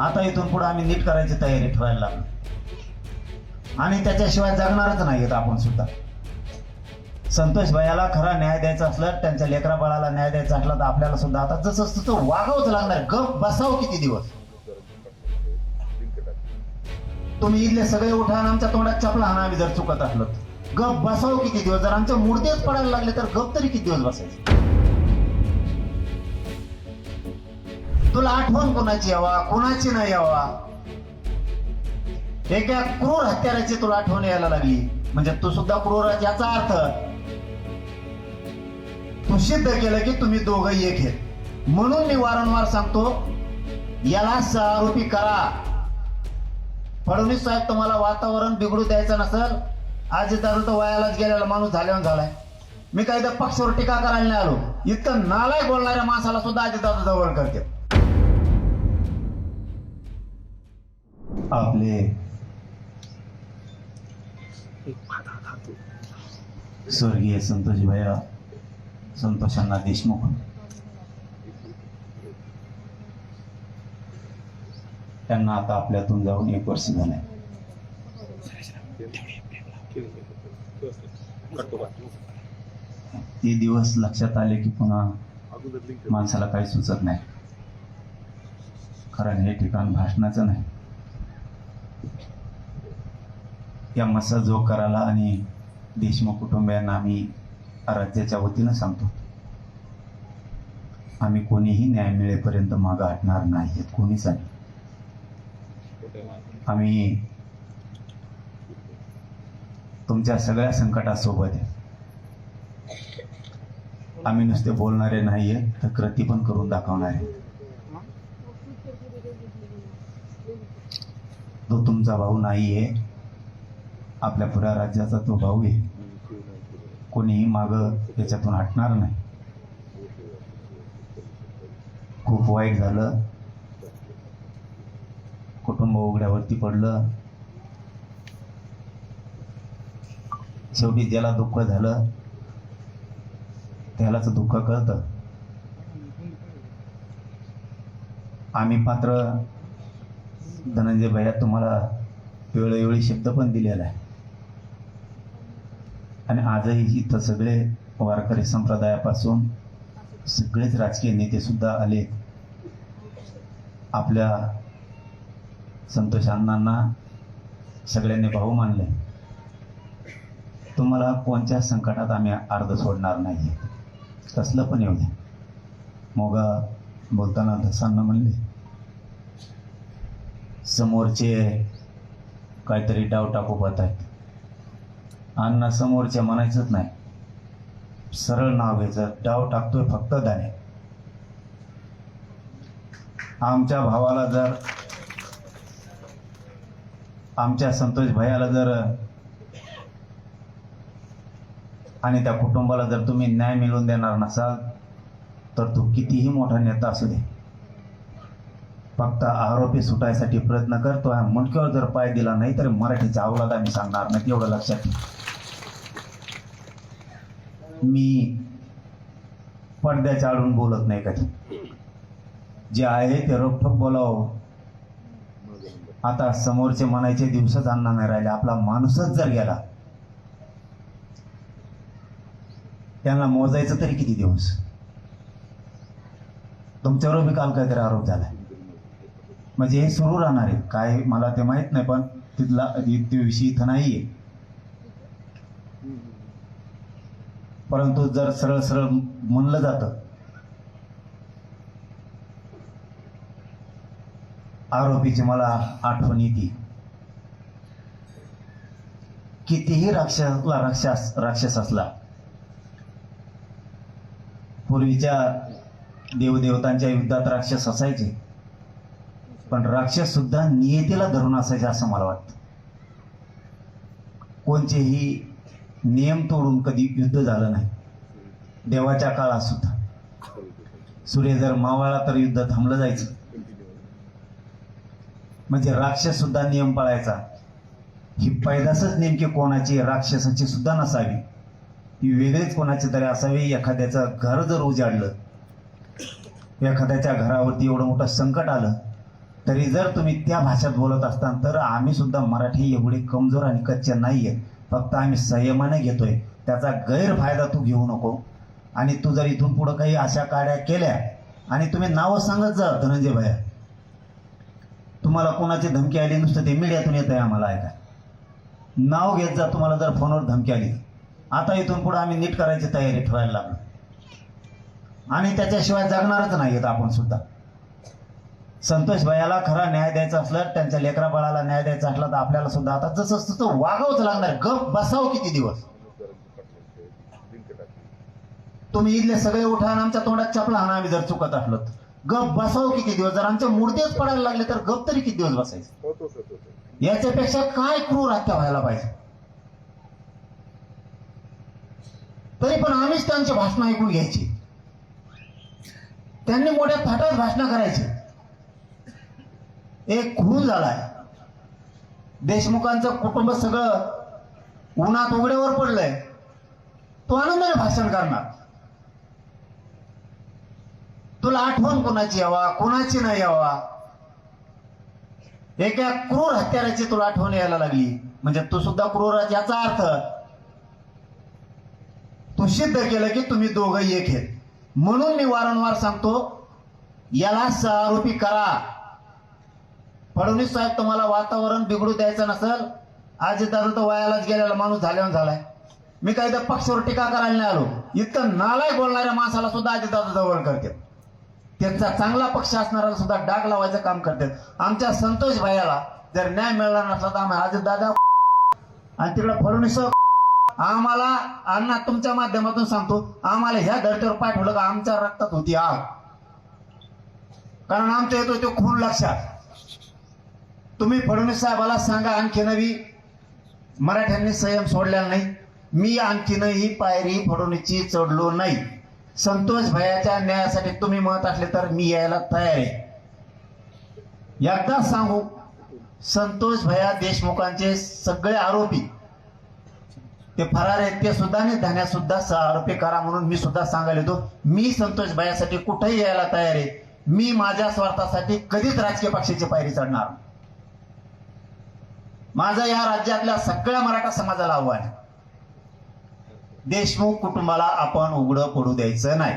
आता इथून पुढे आम्ही नीट करायची तयारी ठेवायला लागलो. आणि त्याच्याशिवाय जगणारच नाहीत आपण सुद्धा. संतोष भैयाला खरा न्याय द्यायचा असलं त्यांच्या लेकरा बाळाला न्याय द्यायचा असला तर आपल्याला सुद्धा आता जसं तसं वागावंच लागणार गप बसावं किती दिवस? तुम्ही इथले सगळे उठा आणि आमच्या तोंडात चपला हाणा आम्ही जर चुकत असलो तर. गप बसावं किती दिवस? जर आमच्या मुडदेच पडायला लागले तर गप तरी किती दिवस बसायचे? तुला आठवण कोणाची यावा? कोणाची नाही यावा? एका क्रूर हत्याराची तुला आठवण यायला लागली. म्हणजे तू सुद्धा क्रूर याचा अर्थ तू सिद्ध केलं की तुम्ही दोघं एक आहेत. म्हणून मी वारंवार सांगतो याला सहारोपी करा. फडणवीस साहेब तुम्हाला वातावरण बिघडू द्यायचं नसेल आज तर वयालाच गेलेला माणूस झाल्यावर झालाय. मी काही तर पक्षावर टीका करायला नाही आलो. इतकं नालाय बोलणाऱ्या माणसाला सुद्धा अजितदादा जवळ करते. आपले स्वर्गीय संतोष भैया संतोषांना देशमुख त्यांना आता आपल्यातून जाऊन एक वर्ष झालंय ते दिवस लक्षात आले की पुन्हा माणसाला काही सुचत नाही कारण हे ठिकाण भाषणाचं नाही या मसा जोकाराला आणि देशमुख कुटुंबियांना आम्ही राज्याच्या वतीनं सांगतो. आम्ही कोणीही न्याय मिळेपर्यंत मागं हटणार नाही कोणीच नाही. आम्ही तुमच्या सगळ्या संकटासोबत आहे आम्ही नुसते बोलणारे नाहीये तर कृती पण करून दाखवणारे. तो तुमचा भाऊ नाहीये आपल्या पुऱ्या राज्याचा तो भाऊ आहे. कोणीही माग याच्यातून हटणार नाही. खूप वाईट झालं. कुटुंब उघड्यावरती पडलं. शेवटी ज्याला दुःख झालं त्यालाच दुःख कळतं. आम्ही मात्र धनंजय भैया तुम्हाला वेळोवेळी शब्द पण दिलेला आहे. आणि आजही इथं सगळे वारकरी संप्रदायापासून सगळेच राजकीय नेते सुद्धा आले. आपल्या संतोष अण्णांना सगळ्यांनी भाऊ मानले. तुम्हाला कोणत्या संकटात आम्ही अर्ध सोडणार नाही कसलं पण येऊ द्या मोगा बोलताना धसांना म्हणले समोरचे काहीतरी डाव टाकू पाहत आहेत अण्णा समोरच्या म्हणायचंच नाही. सरळ नाव घ्यायचं डाव टाकतोय फक्त दाणे. आमच्या भावाला जर आमच्या संतोष भैयाला जर आणि त्या कुटुंबाला जर तुम्ही न्याय मिळवून देणार नसाल तर तो कितीही मोठा नेता असू दे. फक्त आरोपी सुटायसाठी प्रयत्न करतो आणि मुंडक्यावर जर पाय दिला नाही तर मराठीच्या अवलाद आम्ही सांगणार नाही एवढं लक्षात मी पडद्याच्या आडून बोलत नाही कधी. जे आहे ते रोखोक बोलावं. आता समोरचे म्हणायचे दिवसच आणणार नाही राहिले आपला माणूसच जर गेला त्यांना मोजायचं तरी किती दिवस? तुमच्यावर बी काल काहीतरी आरोप झालाय. म्हणजे हे सुरू राहणार आहे. काय मला ते माहीत नाही पण तिथला ते विषय इथं आहे परंतु जर सरळ सरळ म्हणलं जातं आरोपीची मला आठवण येते. कितीही राक्षसला राक्षस राक्षस असला पूर्वीच्या देवदेवतांच्या युद्धात राक्षस असायचे. पण राक्षस सुद्धा नियतीला धरून असायचे असं मला वाटतं. कोणतेही नियम तोडून कधी युद्ध झालं नाही. देवाच्या काळात सुद्धा. सूर्य जर मावळला तर युद्ध थांबलं जायचं. म्हणजे राक्षस सुद्धा नियम पाळायचा. ही पैदासच नेमकी कोणाची राक्षसाची सुद्धा नसावी. ही वेगळीच कोणाची तरी असावी एखाद्याचं घर जर उजाडलं एखाद्याच्या घरावरती एवढं मोठं संकट आलं तरी जर तुम्ही त्या भाषेत बोलत असताल तर आम्ही सुद्धा मराठी एवढे कमजोर आणि कच्चे नाही आहे फक्त आम्ही संयमाने घेतोय. त्याचा गैरफायदा तू घेऊ नको. आणि तू जर इथून पुढं काही अशा काड्या केल्या आणि तुम्ही नावं सांगत जा धनंजय भैया. तुम्हाला कोणाची धमकी आली नुसतं ते मीडियातून येत आहे आम्हाला ऐका. नाव घेत जा तुम्हाला जर फोनवर धमकी आली. आता इथून पुढे आम्ही नीट करायची तयारी ठेवायला लागलो. आणि त्याच्याशिवाय जगणारच नाहीत आपण सुद्धा. संतोष भैयाला खरा न्याय द्यायचा असला त्यांच्या लेकरा बाळाला न्याय द्यायचा असला तर आपल्याला सुद्धा आता जसं तसं वागावंच लागणार गप बसावं किती दिवस? तुम्ही इथले सगळे उठा आमच्या तोंडात चपला आणा आम्ही जर चुकत असलो तर. गप बसावं किती दिवस? जर आमच्या मुर्देच पडायला लागले तर गप तरी किती दिवस बसायचं? याच्यापेक्षा काय क्रूर हत्या व्हायला पाहिजे? तरी पण आम्हीच त्यांची भाषणं ऐकून घ्यायची. त्यांनी मोठ्या थाटात भाषणं करायची. एक खून झालाय. देशमुखांचं कुटुंब सगळं उन्हात उघड्यावर पडलंय. तो आनंदाने भाषण करणार. तुला आठवण कोणाची यावा कोणाची नाही यावा? एका क्रूर हत्याराची तुला आठवण यायला लागली. म्हणजे तू सुद्धा क्रूर याचा अर्थ तू सिद्ध केलं की तुम्ही दोघं एक आहेत. म्हणून मी वारंवार सांगतो याला सहारोपी करा. फडणवीस साहेब तुम्हाला वातावरण बिघडू द्यायचं नसेल आज दादा तर वयालाच गेलेला माणूस झाल्यावर झालाय. मी काही त्या पक्षावर टीका करायला नाही आलो. इतकं नालाय बोलणाऱ्या माणसाला सुद्धा अजितदादा जवळ करते. त्यांचा चांगला पक्ष असणाऱ्याला सुद्धा डाग लावायचं काम करतात आमच्या संतोष भाईला जर न्याय मिळाला नसला तर आम्ही आज दादा आणि तिकडे फडणवीस आम्हाला अण्णा तुमच्या माध्यमातून सांगतो आम्हाला ह्या धर्तीवर पाठवलं का आमच्या रक्तात होती आग. कारण आमच्या येतो तो खून लक्षात. तुम्ही फडणवीस साहेबाला सांगा आणखी नवी. मराठ्यांनी संयम सोडलेला नाही. मी आणखीनही पायरी फडणवीसची चढलो नाही. संतोष भयाच्या न्यायासाठी तुम्ही म्हणत असले तर मी यायला तयार आहे. एकदा सांगू संतोष भया देशमुखांचे सगळे आरोपी ते फरार आहेत ते सुद्धा आणि धान्या सुद्धा आरोपी करा म्हणून मी सुद्धा सांगायला येतो. मी संतोष भयासाठी कुठेही यायला तयार आहे. मी माझ्या स्वार्थासाठी कधीच राजकीय पक्षाची पायरी चढणार नाही. माझं या राज्यातल्या सगळ्या मराठा समाजाला आव्हान आहे. देशमुख कुटुंबाला आपण उघडं पडू द्यायचं नाही.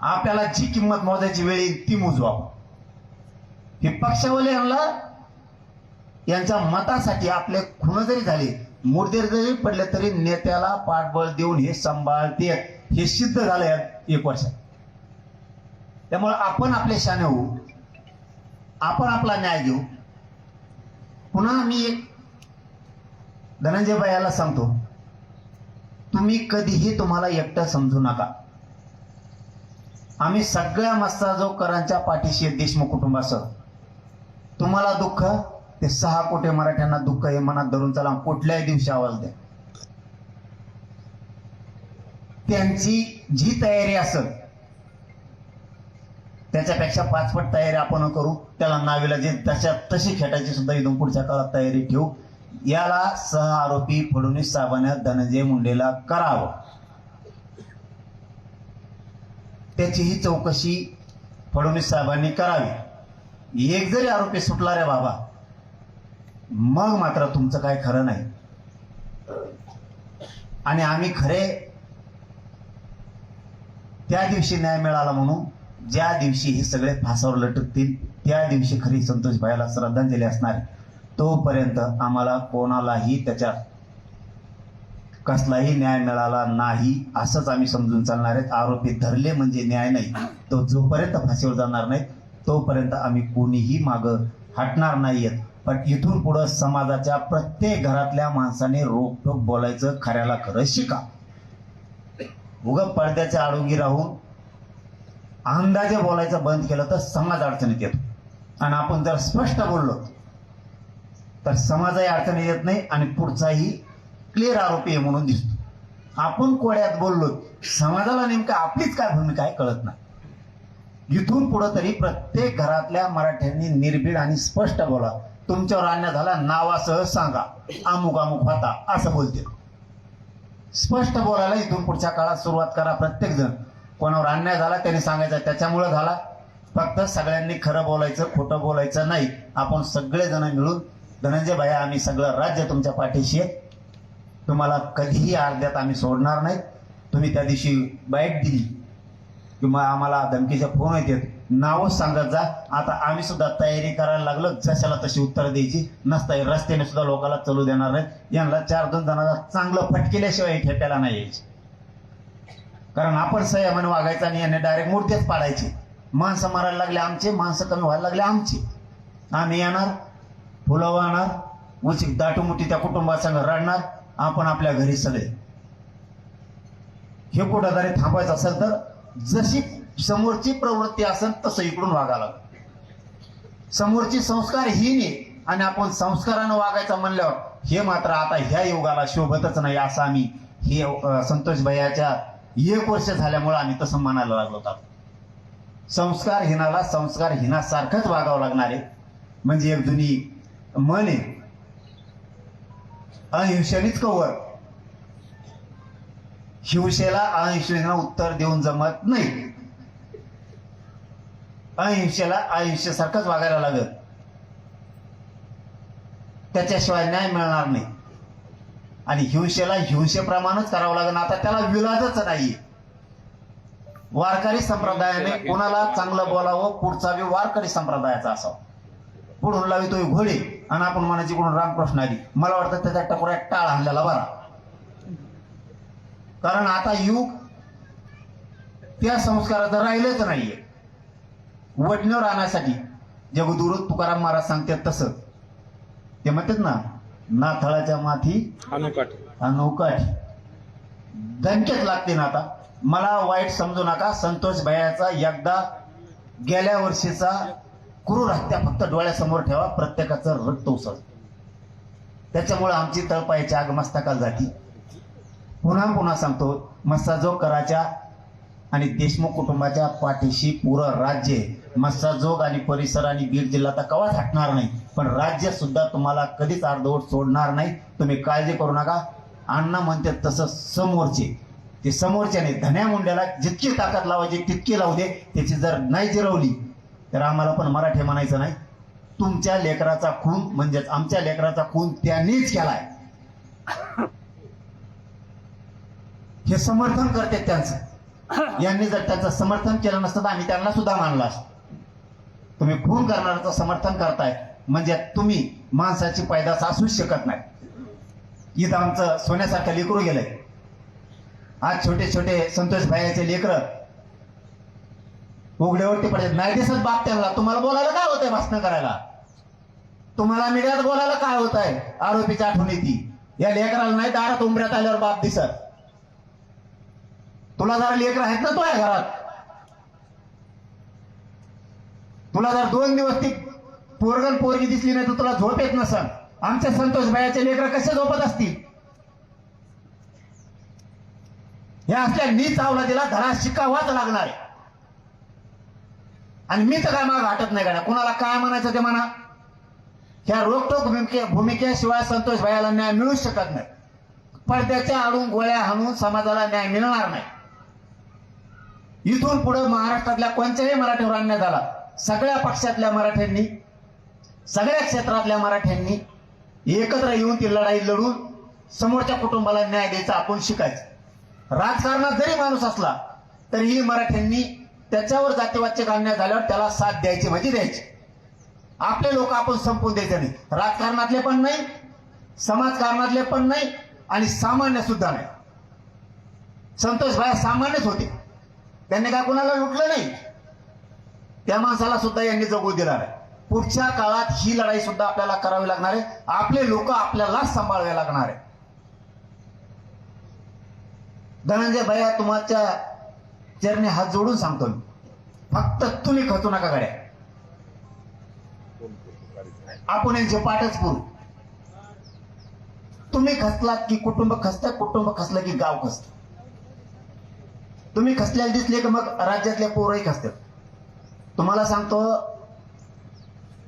आपल्याला जी किंमत मोजायची वेळ येईल ती मोजू हे पक्षावले यांना यांच्या मतासाठी आपले खून जरी झाले मुर्दे जरी पडले तरी नेत्याला पाठबळ देऊन हे सांभाळते. हे सिद्ध झालं एक वर्षात त्यामुळे आपण आपले शाने होऊ. आपण आपला न्याय घेऊ. पुन्हा मी एक धनंजय सांगतो तुम्ही कधीही तुम्हाला एकटं समजू नका. आम्ही सगळ्या मस्ताजोकरांच्या पाठीशी देशमुख कुटुंबासह. तुम्हाला दुःख? ते सहा कोटी मराठ्यांना दुःख हे मनात धरून चला कुठल्याही दिवशी आवाज द्या. त्यांची जी तयारी असेल त्याच्यापेक्षा पाचपट तयारी आपण करू. त्याला नावेला जे तशा तशी खेटायची सुद्धा इथून पुढच्या काळात तयारी ठेवू. याला सह आरोपी फडणवीस साहेबांना धनंजय मुंडेला करावं. त्याचीही चौकशी फडणवीस साहेबांनी करावी. एक जरी आरोपी सुटला रे बाबा मग मात्र तुमचं काय खरं नाही. आणि आम्ही खरे त्या दिवशी न्याय मिळाला म्हणून ज्या दिवशी हे सगळे फासावर लटकतील त्या दिवशी खरी संतोष भाईला श्रद्धांजली असणार तोपर्यंत आम्हाला कोणालाही त्याच्यात कसलाही न्याय मिळाला नाही असंच आम्ही समजून चालणार आहेत. आरोपी धरले म्हणजे न्याय नाही. तो जोपर्यंत फाशीवर जाणार नाही तोपर्यंत आम्ही कोणीही माग हटणार नाहीयेत पण इथून पुढं समाजाच्या प्रत्येक घरातल्या माणसाने रोखोक बोलायचं खऱ्याला खरं शिका. उग पडद्याच्या आडोगी राहून अंदाजे बोलायचं बंद केलं तर समाज अडचणीत येतो. आणि आपण जर स्पष्ट बोललो तर समाजही अडचणीत येत नाही आणि पुढचाही क्लिअर आरोपी आहे म्हणून दिसतो. आपण कोड्यात बोललो समाजाला नेमकं आपलीच काय भूमिका आहे कळत नाही. इथून पुढं तरी प्रत्येक घरातल्या मराठ्यांनी निर्भीड आणि स्पष्ट बोला. तुमच्यावर अन्याय झाला नावासह सांगा. अमुक अमुक होता असं बोलते स्पष्ट बोलायला इथून पुढच्या काळात सुरुवात करा प्रत्येक जण कोणावर अन्याय झाला त्यांनी सांगायचा त्याच्यामुळे झाला. फक्त सगळ्यांनी खरं बोलायचं खोटं बोलायचं नाही. आपण सगळेजण मिळून धनंजय भाया आम्ही सगळं राज्य तुमच्या पाठीशी आहे. तुम्हाला कधीही अर्ध्यात आम्ही सोडणार नाही. तुम्ही त्या दिवशी बाईट दिली. किंवा आम्हाला धमकीचे फोन येतात. नावच सांगत जा. आता आम्ही सुद्धा तयारी करायला लागलो. जशाला तशी उत्तर द्यायची. नसता रस्त्याने सुद्धा लोकांना चालू देणार नाही यांना चार दोन जणांना चांगलं फटकेल्याशिवाय ठेप्याला नाही यायची. कारण आपण संयमाने वागायचं आणि याने डायरेक्ट मूर्तीच पाडायची. माणसं मारायला लागले आमचे माणसं कमी व्हायला लागले आमची. आम्ही येणार फुलं वाहणार उचित दाटूमुठी त्या कुटुंबासंग रडणार आपण आपल्या घरी सगळे. हे कुठंतरी थांबायचं असेल तर जशी समोरची प्रवृत्ती असेल तसं इकडून वागायला समोरची संस्कार ही नाही आणि आपण संस्कारानं वागायचं म्हणल्यावर हे मात्र आता ह्या युगाला शोभतच नाही असं आम्ही हे संतोष भैयाच्या एक वर्ष झाल्यामुळे आम्ही तसं म्हणायला लागलो होतो. संस्कार हिनाला संस्कार हिनासारखंच वागावं लागणार आहे. म्हणजे एक जुनी मन आहे. अहिंसेनीच कवर हिंसेला अहिंसेनं उत्तर देऊन जमत नाही. अहिंसेला अहिंसेसारखंच वागायला लागत त्याच्याशिवाय न्याय मिळणार नाही. आणि हिंसेला हिंसेप्रमाणेच करावं लागेल. आता त्याला विलाजच नाहीये वारकरी संप्रदायाने कोणाला चांगलं बोलावं पुढचा बी वारकरी संप्रदायाचा असावा. पुढून लावितोय घोडे आणि आपण म्हणायची कोण रामकृष्ण आली मला वाटतं त्याच्या टकोऱ्यात टाळ आणलेला बरा. कारण आता युग त्या संस्काराचं राहिलंच नाहीये. वडणीवर आणण्यासाठी जगदुरुत तुकाराम महाराज सांगतात तसं. ते म्हणतात ना नाथळाच्या माथी अनुकाठ अनोकाठी दणकेच लागते ना आता. मला वाईट समजू नका. संतोष भैयाचा एकदा गेल्या वर्षीचा क्रूर हत्या फक्त डोळ्यासमोर ठेवा. प्रत्येकाचं रक्त उसळ. त्याच्यामुळे आमची तळपायाची आग मस्तकाल जाती. पुन्हा पुन्हा सांगतो मस्साजोग कराच्या आणि देशमुख कुटुंबाच्या पाठीशी पुरं राज्य आहे. मस्साजोग आणि परिसर आणि बीड जिल्हा तर कवाच हटणार नाही? पण राज्य सुद्धा तुम्हाला कधीच अर्धवट सोडणार नाही. तुम्ही काळजी करू नका. अण्णा म्हणते तसं समोरचे. ते समोरच्याने धन्या मुंड्याला जितकी ताकद लावायची तितकी लावू दे. त्याची जर नाही जिरवली तर आम्हाला पण मराठी म्हणायचं नाही. तुमच्या लेकराचा खून म्हणजेच आमच्या लेकराचा खून त्यांनीच केलाय. हे समर्थन करते त्यांचं. यांनी जर त्याचं समर्थन केलं नसतं तर आम्ही त्यांना सुद्धा मानला असतो. तुम्ही खून करणाऱ्याचं समर्थन करताय म्हणजे तुम्ही माणसाची पैदास असूच शकत नाही. इथं आमचं सोन्यासारखं लेकरू गेलंय. आज छोटे छोटे संतोष भाईचे लेकर उघड्यावरती पडले. नाही दिसत बाप त्यांना. तुम्हाला बोलायला काय होतंय भाषण करायला? तुम्हाला मीडियात बोलायला काय होत आहे आरोपीच्या आठवण येते या लेकराला नाही दारात उंबऱ्यात आल्यावर बाप दिसत. तुला जरा लेकर आहेत ना तुझ्या घरात? तुला जर दोन दिवस ती पोरगण पोरगी दिसली नाही तर तुला झोप येत नसल. आमच्या संतोष भाईचे लेकर कसे झोपत असतील? या असल्या नीच अवलादीला धडा शिकावाच लागणार. आहे आणि मी तर काय माग हटत नाही गाड्या. कुणाला काय म्हणायचं ते म्हणा. ह्या रोखोक भूमिके भूमिकेशिवाय संतोष भायाला न्याय मिळू शकत नाही. पडद्याच्या आडून गोळ्या हाणून समाजाला न्याय मिळणार नाही. इथून पुढे महाराष्ट्रातल्या कोणत्याही मराठीवर अन्याय झाला सगळ्या पक्षातल्या मराठ्यांनी सगळ्या क्षेत्रातल्या मराठ्यांनी एकत्र येऊन ती लढाई लढून समोरच्या कुटुंबाला न्याय द्यायचा आपण शिकायचं. राजकारणात जरी माणूस असला तरीही मराठ्यांनी त्याच्यावर जातीवाच्य काढण्यात झाल्यावर त्याला साथ द्यायची म्हणजे द्यायची. आपले लोक आपण संपवून द्यायचे नाही. राजकारणातले पण नाही समाजकारणातले पण नाही आणि सामान्य सुद्धा नाही. संतोष भाई सामान्यच होते. त्यांनी काय कुणाला लुटलं नाही? त्या माणसाला सुद्धा यांनी जगू दिला आहे. पुढच्या काळात ही लढाई सुद्धा आपल्याला करावी लागणार आहे. आपले लोक आपल्यालाच सांभाळावे लागणार आहे. धनंजय भैया तुमच्या चरणी हात जोडून सांगतो मी. फक्त तुम्ही खचू नका गाड्या. आपण यांचे पाठच पुरू. तुम्ही खचलात की कुटुंब खचतं कुटुंब खचलं की गाव खसत तुम्ही खचल्याला दिसले की मग राज्यातल्या पोरही खचतात. तुम्हाला सांगतो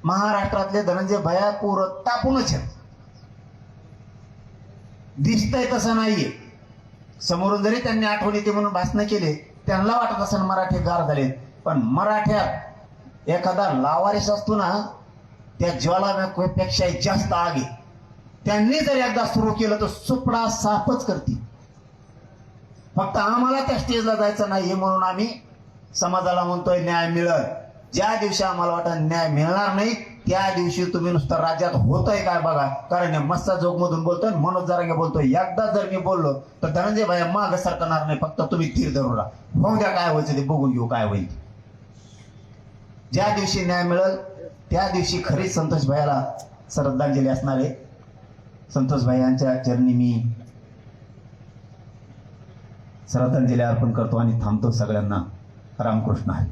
महाराष्ट्रातले धनंजय भयापूर तापूनच आहेत. दिसतंय तसं नाहीये. समोरून जरी त्यांनी आठवण येते म्हणून भाषण केले त्यांना वाटत असेल मराठी गार झाले. पण मराठ्यात एखादा लावारिस असतो ना त्या ज्वालापेक्षा जास्त आग. आहे त्यांनी जर एकदा सुरू केलं तर सुपडा साफच करते फक्त आम्हाला त्या स्टेजला जायचं नाही म्हणून आम्ही समाजाला म्हणतोय न्याय मिळत ज्या दिवशी आम्हाला वाटत न्याय मिळणार नाही त्या दिवशी तुम्ही नुसतं राज्यात होतंय काय बघा. कारण मस्ता जोग मधून बोलतोय मनोज जरांगे बोलतोय. एकदा जर मी बोललो तर धनंजय भाई माग सरकणार नाही फक्त तुम्ही तीर धरून राहा. होऊन द्या काय व्हायचं ते बघून घेऊ काय होईल. ज्या दिवशी न्याय मिळेल त्या दिवशी खरीच संतोष भाईला श्रद्धांजली असणार आहे. संतोष भाई यांच्या चरणी मी श्रद्धांजली अर्पण करतो आणि थांबतो सगळ्यांना. रामकृष्ण आहे.